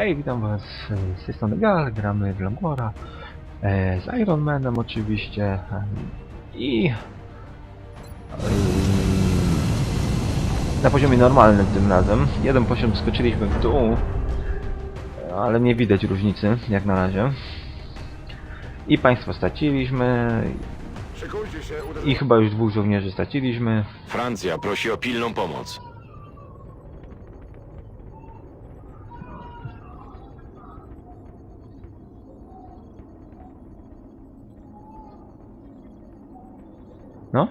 Hej, witam was e, z tej strony Gal, gramy w Longwara e, z Iron Manem oczywiście e, i e, na poziomie normalnym tym razem. Jeden poziom skoczyliśmy w dół, ale nie widać różnicy jak na razie. I państwo straciliśmy i chyba już dwóch żołnierzy straciliśmy. Francja prosi o pilną pomoc. No?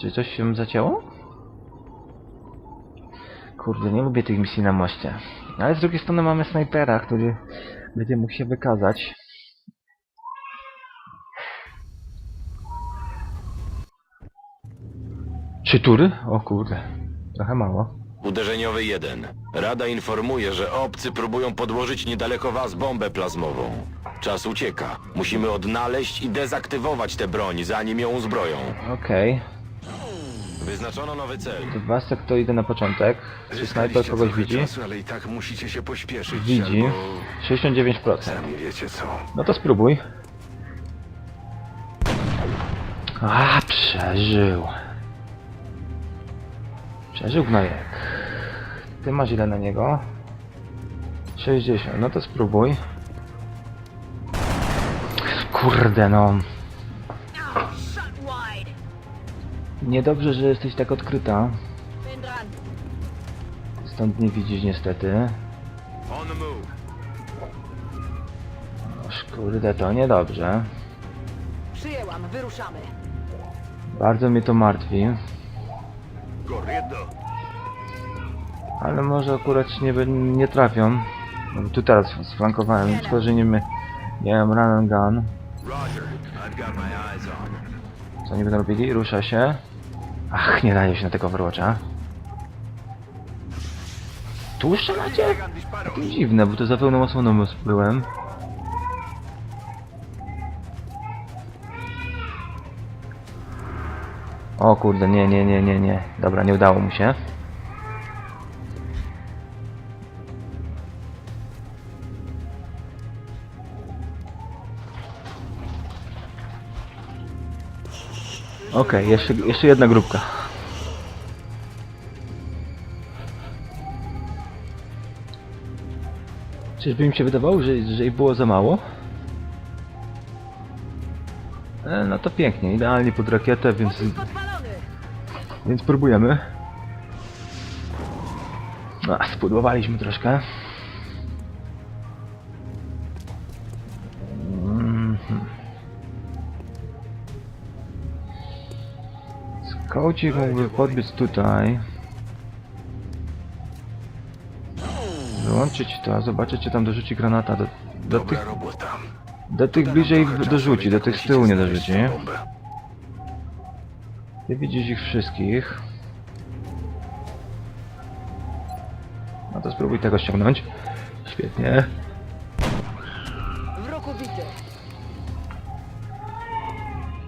Czy coś się zacięło? Kurde, nie lubię tych misji na moście. Ale z drugiej strony mamy snajpera, który będzie mógł się wykazać. Trzy tury? O kurde. Trochę mało. Uderzeniowy 1. Rada informuje, że obcy próbują podłożyć niedaleko was bombę plazmową. Czas ucieka. Musimy odnaleźć i dezaktywować tę broń, zanim ją uzbroją. Okej. Wyznaczono nowy cel. To Wasek to idę na początek. Czy snajper Zyskaliście kogoś trochę widzi? Czasu, ale i tak musicie się pośpieszyć. Widzi. Albo 69%. sami wiecie co. No to spróbuj. A, przeżył. Przeżył gnojek. Ty masz ile na niego? 60. No to spróbuj. Kurde no. Niedobrze, że jesteś tak odkryta. Stąd nie widzisz niestety. Oż kurde, to niedobrze. Przyjęłam, wyruszamy. Bardzo mnie to martwi. Ale może akurat nie, nie trafią. Tu teraz sflankowałem, tylko że nie my- miałem run and gun. Co będą robili? Rusza się. Ach, nie daje się na tego Overwatcha. Tu strzelacie? To dziwne, bo to za pełną osłoną byłem. O kurde, nie, nie, nie, nie, nie. Dobra, nie udało mu się. Okej, jeszcze, jeszcze jedna grupka. Czyżby mi się wydawało, że, że ich było za mało? E, no to pięknie, idealnie pod rakietę, więc, więc próbujemy. A, spudłowaliśmy troszkę. Skaucik mógłby podbiec tutaj. Wyłączyć to, zobaczyć czy tam dorzuci granata do, do tych, do tych bliżej dorzuci, do tych z tyłu nie dorzuci. Ty widzisz ich wszystkich. No to spróbuj tego ściągnąć. Świetnie.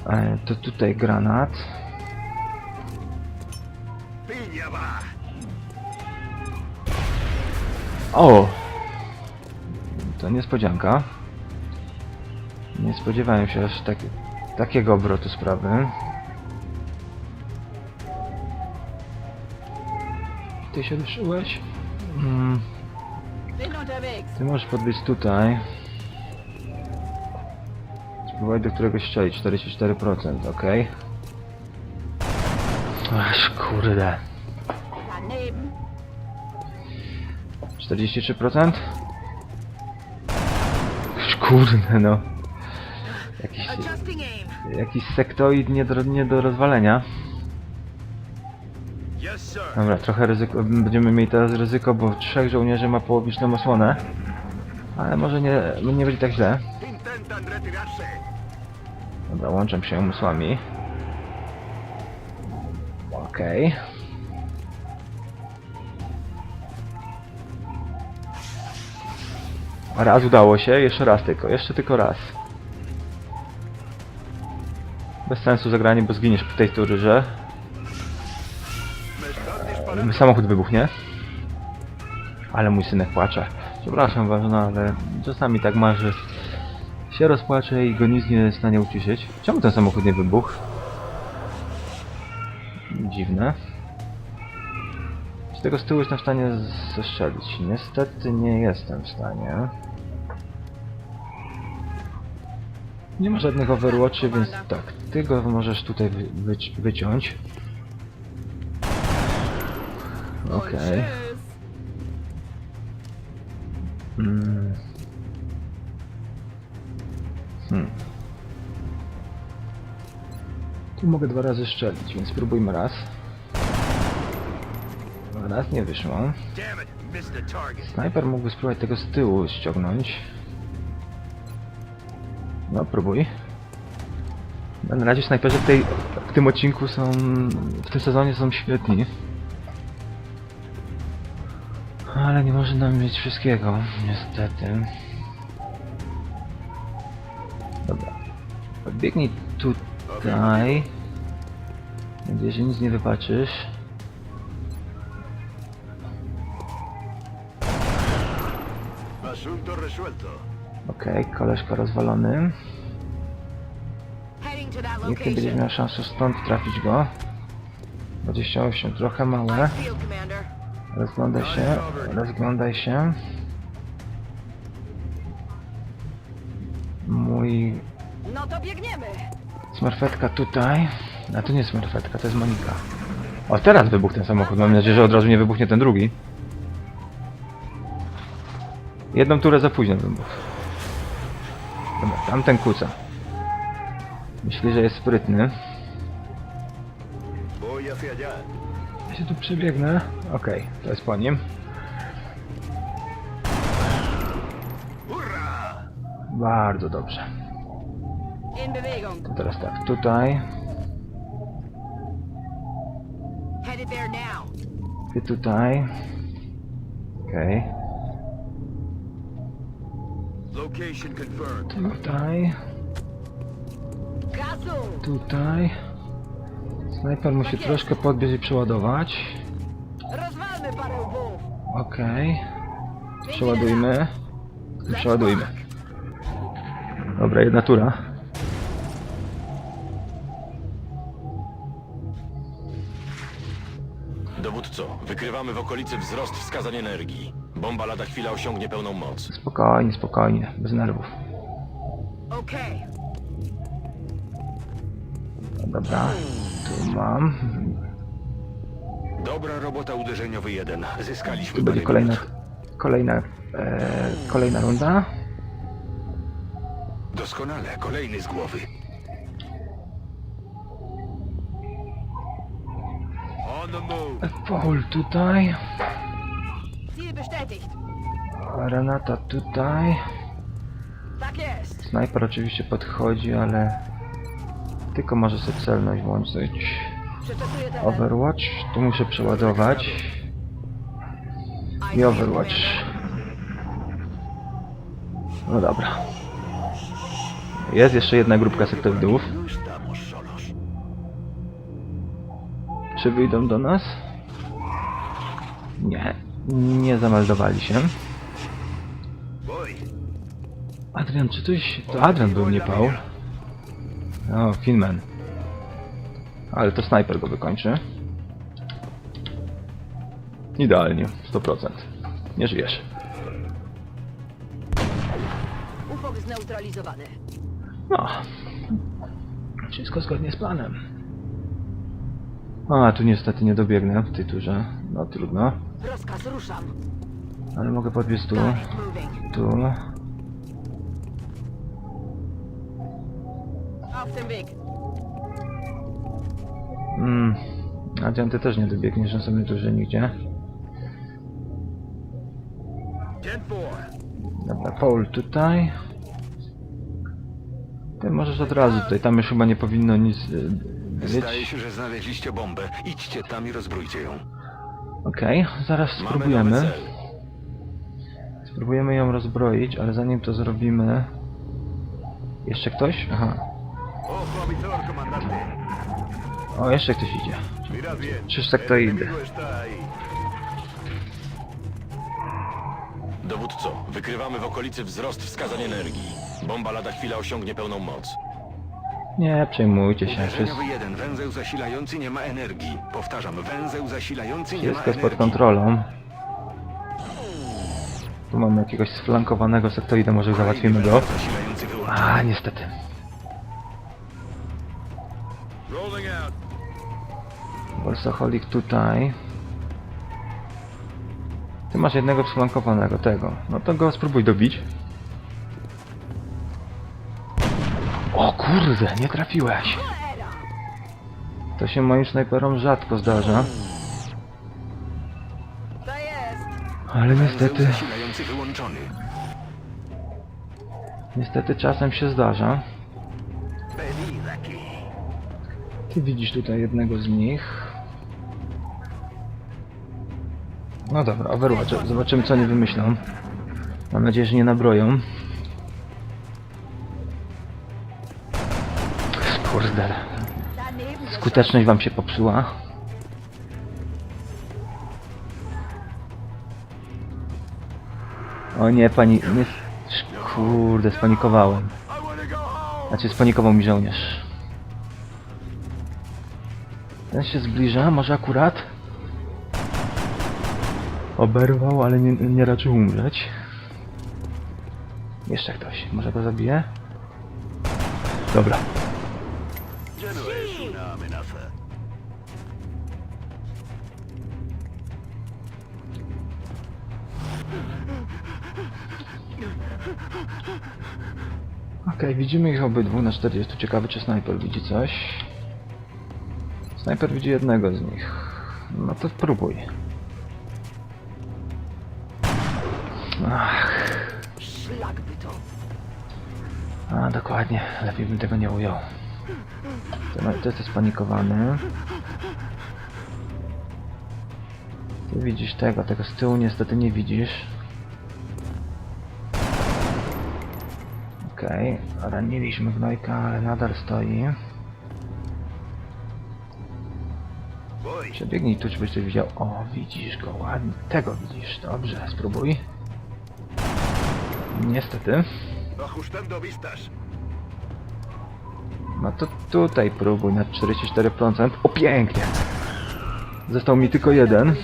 E, to tutaj granat. O! To niespodzianka. Nie spodziewałem się aż tak, takiego obrotu sprawy. Ty się ruszyłeś? Mm, ty możesz podbiec tutaj. Spróbuj do któregoś strzelić. 44%, ok. Aż kurde. 43%? Już Kurde no. Jakiś, jakiś sektoid nie do, nie do rozwalenia. Dobra, trochę ryzyko, będziemy mieli teraz ryzyko, bo trzech żołnierzy ma połowiczną osłonę. Ale może nie, nie będzie tak źle. Dobra, łączę się umysłami. Okej. Raz udało się, jeszcze raz tylko, jeszcze tylko raz. Bez sensu zagranie, bo zginiesz w tej turze. Samochód wybuchnie. Ale mój synek płacze. Przepraszam was, no ale czasami tak ma, że się rozpłacze i go nic nie jest w stanie uciszyć. Czemu ten samochód nie wybuchł? Dziwne. Tego z tyłu jestem w stanie zestrzelić. Niestety nie jestem w stanie. Nie ma żadnych overwatchy, więc tak, ty go możesz tutaj wy wyci- wyciąć. Okej. Tschüss. Mm. Hmm. Tu mogę dwa razy strzelić, więc spróbujmy raz. Raz nie wyszło. Snajper mógłby spróbować tego z tyłu ściągnąć. No, próbuj. Na razie snajperzy w, tej, w tym odcinku są... w tym sezonie są świetni. Ale nie może nam mieć wszystkiego, niestety. Dobra. Podbiegnij tutaj. Mam nadzieję, że nic nie wybaczysz. Asunto resuelto. Okej, koleżka rozwalony. Heading to that Nikt nie będzie location. miał szansy stąd trafić go. 28, trochę małe. Rozglądaj się, rozglądaj się. Mój No to biegniemy. smerfetka tutaj. A to nie smerfetka, to jest Monika. O, teraz wybuchł ten samochód. Mam nadzieję, że od razu nie wybuchnie ten drugi. Jedną turę za późno wybuchł. Dobra, tamten kuca. Myśli, że jest sprytny. Ja się tu przebiegnę. Okej, to jest po nim. Bardzo dobrze. To teraz tak, tutaj. Ty tutaj. Okej. Location confirmed. Tutaj. Gazu. Tutaj. Snajper musi troszkę podbiec i przeładować. Rozwalmy parę łbów. Okej. Przeładujmy. I Przeładujmy. Dobra, jedna tura. Wykrywamy w okolicy wzrost wskazań energii. Bomba lada chwila osiągnie pełną moc. Spokojnie, spokojnie. Bez nerwów. Okej. Dobra. Tu mam. Dobra robota uderzeniowy 1. Zyskaliśmy Tu będzie parę kolejna... minut. Kolejna... E, kolejna runda. Doskonale, kolejny z głowy. On move. Paul tutaj. Renata tutaj. Tak. Snajper oczywiście podchodzi, ale tylko może sobie celność włączyć. Overwatch, tu muszę przeładować. I Overwatch. No dobra. Jest jeszcze jedna grupka sektowidów. Czy wyjdą do nas? Nie. Nie zameldowali się. Adrian, czy coś... To Adrian był, nie Paul. O, Finman. Ale to snajper go wykończy. Idealnie, 100%. Nie żyjesz. Ufok zneutralizowany. No. Wszystko zgodnie z planem. A, tu niestety nie dobiegnę w tej turze. No trudno. Rozkaz ruszam. Ale mogę podbiec tu. Target moving. Tu. Weg. Mm. Adrian, ty też nie dobiegniesz na samej turze nigdzie. 10-4. Dobra, Paul tutaj. Ty możesz od razu tutaj, tam już chyba nie powinno nic y, być. Zdaje się, że znaleźliście bombę. Idźcie tam i rozbrójcie ją. Okej, zaraz Mamy spróbujemy. Spróbujemy ją rozbroić, ale zanim to zrobimy... Jeszcze ktoś? Aha. O, jeszcze ktoś idzie. Czyż tak to idę? Dowódco, wykrywamy w okolicy wzrost wskazań energii. Bomba lada chwila osiągnie pełną moc. Nie przejmujcie się, wszystko, jeden. Węzeł zasilający nie ma energii. Powtarzam, węzeł zasilający nie ma wszystko jest energii. pod kontrolą. Tu mamy jakiegoś sflankowanego sektorida, może załatwimy go. Węzeł zasilający wyłączony. A, niestety. Rolling out. Bolsoholik tutaj. Ty masz jednego wsplankowanego, tego. No to go spróbuj dobić. Kurde, nie trafiłeś. To się moim snajperom rzadko zdarza. Ale niestety, niestety czasem się zdarza. Ty widzisz tutaj jednego z nich. No dobra, Overwatch. Zobaczymy co oni wymyślą. Mam nadzieję, że nie nabroją. Skuteczność wam się popsuła. O nie, pani... Nie... Kurde, spanikowałem. Znaczy spanikował mi żołnierz. Ten się zbliża, może akurat? Oberwał, ale nie, nie raczył umrzeć. Jeszcze ktoś, może go zabije? Dobra. Generation arm enough. Okej, widzimy ich obydwu na 40. Ciekawy, czy snajper widzi coś. Snajper widzi jednego z nich. No to spróbuj. Ach, Szlak by to. a dokładnie. Lepiej bym tego nie ujął. To jest spanikowany. Ty widzisz tego, tego z tyłu niestety nie widzisz. Okej, raniliśmy gnojka, ale nadal stoi. Przebiegnij tu, żebyś ty widział. O, widzisz go ładnie. Tego widzisz. Dobrze, spróbuj. Niestety. No to tutaj próbuj na 44%. O, pięknie! Został mi tylko jeden.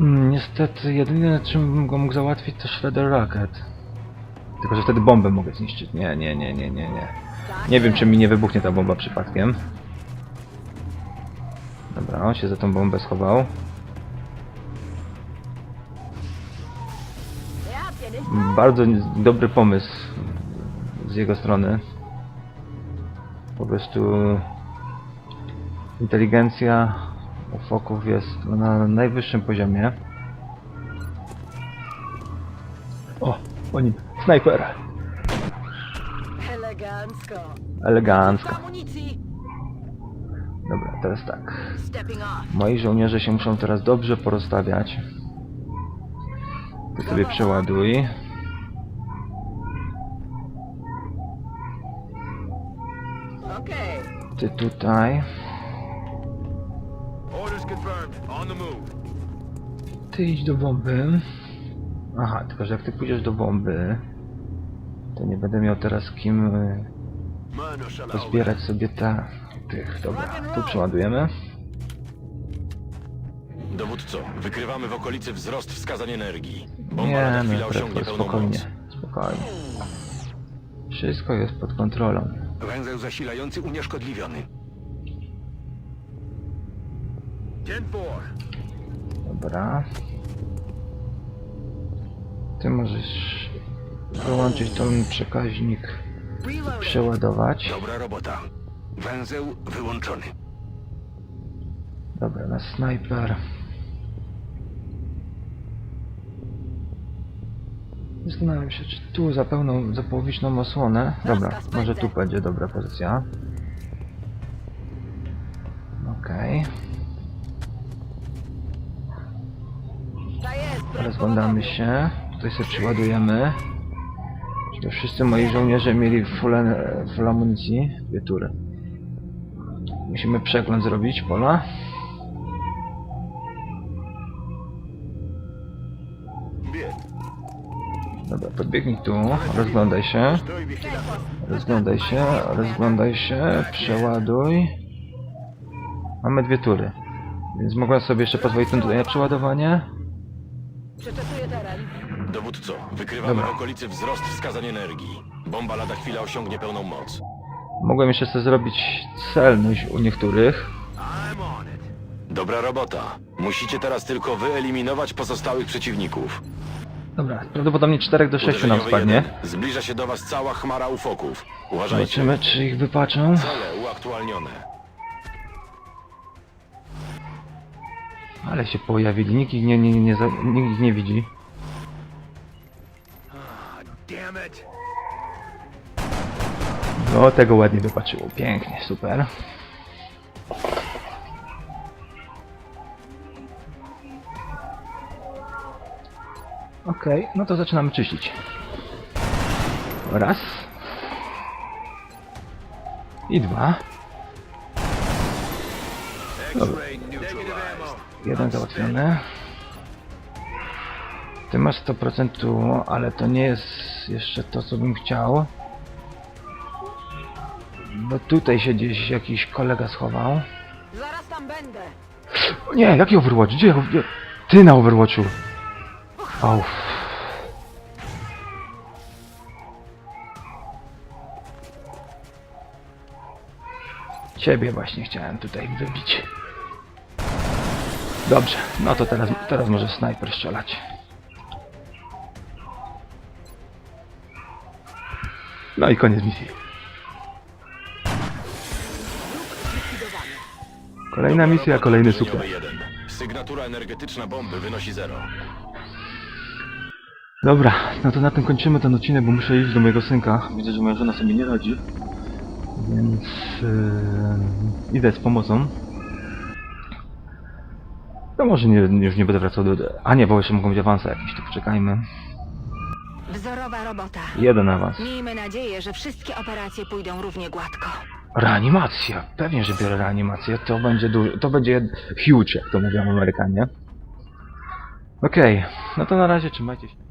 Mm, Niestety, jedyne czym bym go mógł załatwić to Shredder Rocket. Tylko, że wtedy bombę mogę zniszczyć. Nie, nie, nie, nie, nie, nie. Nie wiem, czy mi nie wybuchnie ta bomba przypadkiem. Dobra, on się za tą bombę schował. Bardzo dobry pomysł z jego strony. Po prostu inteligencja foków jest na najwyższym poziomie. O, po nim. Snajper! Elegancko. Elegancko. Dobra, teraz tak. Moi żołnierze się muszą teraz dobrze porozstawiać. Ty sobie przeładuj. Okej. Ty tutaj. Orders confirmed. On the move. Ty idź do bomby. Aha, tylko że jak ty pójdziesz do bomby, to nie będę miał teraz kim y, pozbierać sobie te, tych. Dobra, tu przeładujemy. Dowódco, wykrywamy w okolicy wzrost wskazań energii. Bomba Nie, no osiągnie pełną spokojnie, moc. spokojnie. Wszystko jest pod kontrolą. Węzeł zasilający unieszkodliwiony. 10-4. Dobra. Ty możesz wyłączyć ten przekaźnik, Reloading. przeładować. Dobra robota. Węzeł wyłączony. Dobra, na snajper. Zastanawiam się, czy tu za pełną, za połowiczną osłonę. Dobra, może tu będzie dobra pozycja. Okej. To jest. Rozglądamy się. Tutaj sobie przyładujemy. Żeby wszyscy moi żołnierze mieli full, full amunicji. Dwie tury. Musimy przegląd zrobić pola. Dobra, podbiegnij tu, rozglądaj się. Rozglądaj się, rozglądaj się, przeładuj. Mamy dwie tury. Więc mogłem sobie jeszcze pozwolić tutaj na przeładowanie. Przeczekuję teren. Dowódco, wykrywamy Dobra. w okolicy wzrost wskazań energii. Bomba lada chwila osiągnie pełną moc. Mogłem jeszcze sobie zrobić celność u niektórych. Dobra robota. Musicie teraz tylko wyeliminować pozostałych przeciwników. Dobra, prawdopodobnie 4 do 6 nam Uderzeniowy spadnie. jeden. Zbliża się do was cała chmara ufoków. Uważajcie. Zobaczymy, czy ich wypaczą. Cele uaktualnione. Ale się pojawili, nikt ich nie, nie, nie, nie, za- nikt ich nie widzi. No, tego ładnie wypaczyło. Pięknie, super. Okej, no to zaczynamy czyścić. Raz. I dwa. Neutralized. Jeden załatwiony. Ty masz 100% tu, ale to nie jest jeszcze to, co bym chciał. Bo tutaj się gdzieś jakiś kolega schował. Zaraz tam będę. Nie, jaki Overwatch? Gdzie? Ty na Overwatchu. Au. Ciebie właśnie chciałem tutaj wybić. Dobrze, no to teraz, teraz może snajper strzelać. No i koniec misji. Kolejna misja, kolejny sukces. Sygnatura energetyczna bomby wynosi. Dobra, no to na tym kończymy ten odcinek, bo muszę iść do mojego synka. Widzę, że moja żona sobie nie radzi. Więc yy, idę z pomocą. No może nie, już nie będę wracał do... A nie, bo jeszcze mogą być awanse jakieś, to poczekajmy. Wzorowa robota. Jeden awans. Miejmy nadzieję, że wszystkie operacje pójdą równie gładko. Reanimacja! Pewnie, że biorę reanimację. To będzie duży, to będzie huge, jak to mówią Amerykanie. Okej, no to na razie trzymajcie się.